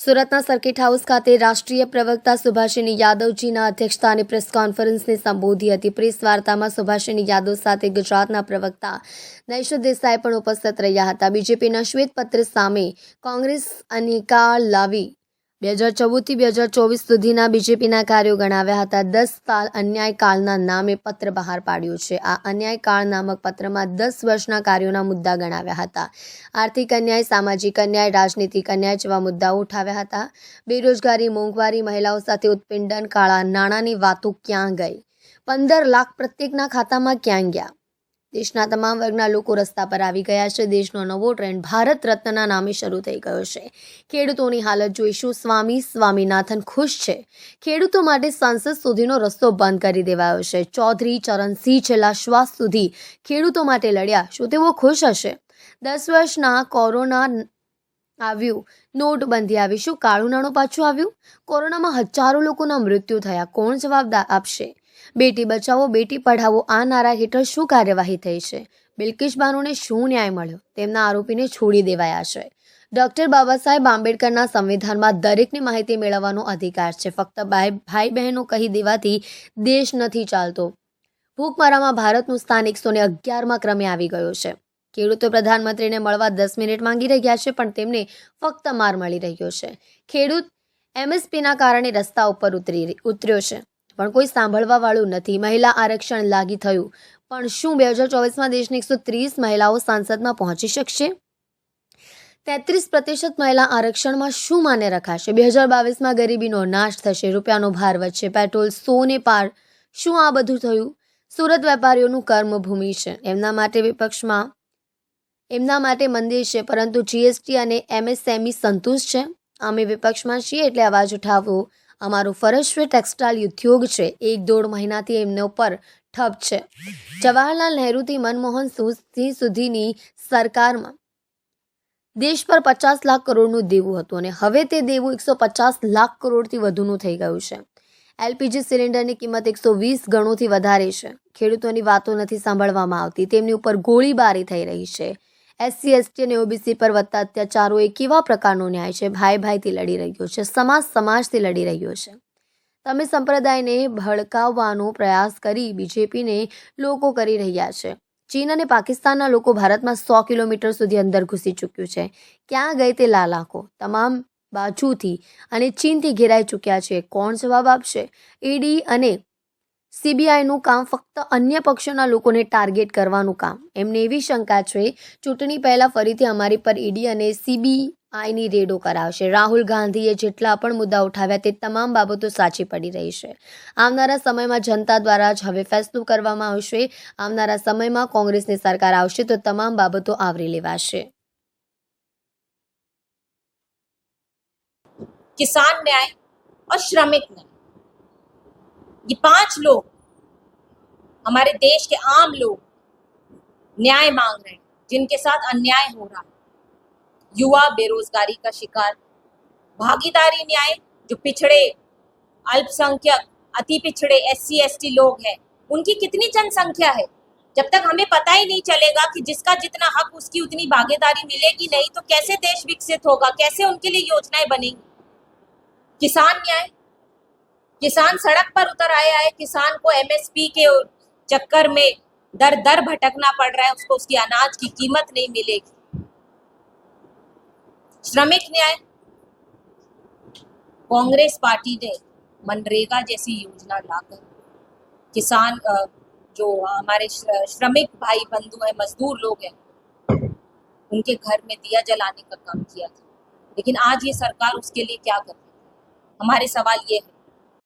સુરતના circuit house ખાતે રાષ્ટ્રીય પ્રવક્તા સુભાષિની યાદવજીના અધ્યક્ષસ્થાને પ્રેસ કોન્ફરન્સને સંબોધી હતી. પ્રેસ વાર્તામાં સુભાષિની યાદવ સાથે ગુજરાતના પ્રવક્તા નૈશ દેસાઈ પણ ઉપસ્થિત રહ્યા હતા. બીજેપીના શ્વેતપત્ર સામે કોંગ્રેસ અનિકા લાવી બે હજાર ચૌદથી બે હજાર ચોવીસ સુધીના બીજેપીના કાર્યો ગણાવ્યા હતા. દસ સાલ અન્યાયકાળના નામે પત્ર બહાર પાડ્યો છે. આ અન્યાયકાળ નામક પત્રમાં દસ વર્ષના કાર્યોના મુદ્દા ગણાવ્યા હતા. આર્થિક અન્યાય, સામાજિક અન્યાય, રાજનીતિક અન્યાય જેવા મુદ્દાઓ ઉઠાવ્યા હતા. બેરોજગારી, મોંઘવારી, મહિલાઓ સાથે ઉત્પીડન, કાળા નાણાંની વાતો ક્યાં ગઈ? પંદર લાખ પ્રત્યેકના ખાતામાં ક્યાં ગયા? દેશના તમામ વર્ગના લોકો રસ્તા પર આવી ગયા છે. દેશનો નવો ટ્રેન્ડ ભારત રત્નના નામે શરૂ થઈ ગયો છે. ખેડૂતોની હાલત જોઈશું. સ્વામી સ્વામીનાથન ખુશ છે. ખેડૂતો માટે સંસદ સુધીનો રસ્તો બંધ કરી દેવાયો છે. ચૌધરી ચરણસિંહ છેલ્લા શ્વાસ સુધી ખેડૂતો માટે લડ્યા શું તેઓ ખુશ હશે? દસ વર્ષના કોરોના આવ્યું. નોટબંધી આવી. શું કાળું નાણું પાછું આવ્યું? કોરોનામાં હજારો લોકોના મૃત્યુ થયા. કોણ જવાબદાર આપશે? બેટી બચાવો, બેટી પઢાવો, આ નારા હેઠળ શું કાર્યવાહી થઈ છે? બિલ્કિશ બાનુને શું ન્યાય મળ્યો? તેમના આરોપીને છોડી દેવાયા છે. ડોક્ટર બાબા સાહેબ આંબેડકરના સંવિધાનમાં દરેકને માહિતી મેળવવાનો અધિકાર છે. ફક્ત ભાઈ બહેનો કહી દેવાથી દેશ નથી ચાલતો. ભૂખમરામાં ભારતનું સ્થાન એકસો ને અગિયારમાં ક્રમે આવી ગયો છે. ખેડૂતો પ્રધાનમંત્રીને મળવા દસ મિનિટ માંગી રહ્યા છે, પણ તેમને ફક્ત માર મળી રહ્યો છે. ખેડૂત એમએસપીના કારણે રસ્તા ઉપર ઉતરી ઉતર્યો છે. પણ કોઈ સાંભળવા વાળું નથી. મહિલા આરક્ષણ લાગી થયું. પણ શું બે હજાર ચોવીસમાં દેશની એકસો ત્રીસ મહિલાઓ સાંસદમાં પહોંચી શકશે? તેત્રીસ પ્રતિશત મહિલા આરક્ષણમાં શું માને રખાશે? બે હજાર બાવીસમાં ગરીબીનો નાશ થશે, રૂપિયાનો ભાર વધશે, પેટ્રોલ સોને પાર. શું આ બધું થયું? સુરત વેપારીઓનું કર્મભૂમિ છે. એમના માટે વિપક્ષમાં એમના માટે મંદિર છે, પરંતુ જીએસટી અને એમએસએમઈ સંતુષ્ટ છે. અમે વિપક્ષમાં છીએ એટલે અવાજ ઉઠાવવો અમારું ફરજ ટેક્સટાઇલ ઉદ્યોગ છે. એક દોઢ મહિનાથી એમને ઉપર ઠપ છે. જવાહરલાલ નહેરુથી મનમોહન સિંહ સુધીની સરકારમાં દેશ પર પચાસ લાખ કરોડનું દેવું હતું અને હવે તે દેવું એકસો પચાસ લાખ કરોડથી વધુનું થઈ ગયું છે. એલપીજી સિલિન્ડરની કિંમત એકસો વીસ ગણોથી વધારે છે. ખેડૂતોની વાતો નથી સાંભળવામાં આવતી. તેમની ઉપર ગોળીબારી થઈ રહી છે. એસસી, એસટી અને ઓબીસી પર વધતા અત્યાચારો એ કેવા પ્રકારનો ન્યાય છે? ભાઈ ભાઈથી લડી રહ્યો છે સમાજ સમાજથી લડી રહ્યો છે. તમે સંપ્રદાયને ભડકાવવાનો પ્રયાસ કરી બીજેપીને લોકો કરી રહ્યા છે. ચીન અને પાકિસ્તાનના લોકો ભારતમાં સો કિલોમીટર સુધી અંદર ઘૂસી ચૂક્યું છે. ક્યાં ગઈ તે લાલ આંખો? તમામ બાજુથી અને ચીનથી ઘેરાઈ ચૂક્યા છે. કોણ જવાબ આપશે? ઈડી અને સીબીઆઈનું કામ ફક્ત અન્ય પક્ષોના લોકોને ટાર્ગેટ કરવાનું કામ એમને એવી શંકા છે ચૂંટણી પહેલાં ફરીથી અમારી પર ઈડી અને સીબીઆઈની રેડો કરાવશે રાહુલ ગાંધીએ જેટલા પણ મુદ્દા ઉઠાવ્યા તે તમામ બાબતો સાચી પડી રહી છે આવનારા સમયમાં જનતા દ્વારા જ હવે ફેસલો કરવામાં આવશે આવનારા સમયમાં કોંગ્રેસની સરકાર આવશે તો તમામ બાબતો આવરી લેવાશે किसान न्याय और श्रमिक न्याय ये पाँच लोग हमारे देश के आम लोग न्याय मांग रहे हैं, जिनके साथ अन्याय हो रहा है। युवा बेरोजगारी का शिकार, भागीदारी न्याय, जो पिछड़े अल्पसंख्यक, अति पिछड़े एस सी लोग हैं, उनकी कितनी जनसंख्या है? जब तक हमें पता ही नहीं चलेगा कि जिसका जितना हक, उसकी उतनी भागीदारी मिलेगी नहीं तो कैसे देश विकसित होगा? कैसे उनके लिए योजनाएँ बनेंगी? किसान न्याय किसान सड़क पर उतर आया है, किसान को एमएसपी के चक्कर में दर दर भटकना पड़ रहा है, उसको उसकी अनाज की कीमत नहीं मिलेगी। श्रमिक न्याय। कांग्रेस पार्टी ने मनरेगा जैसी योजना लाकर किसान जो हमारे श्रमिक भाई बंधु हैं, मजदूर लोग हैं, उनके घर में दिया जलाने का काम किया था। लेकिन आज ये सरकार उसके लिए क्या कर रही है? हमारे सवाल ये है।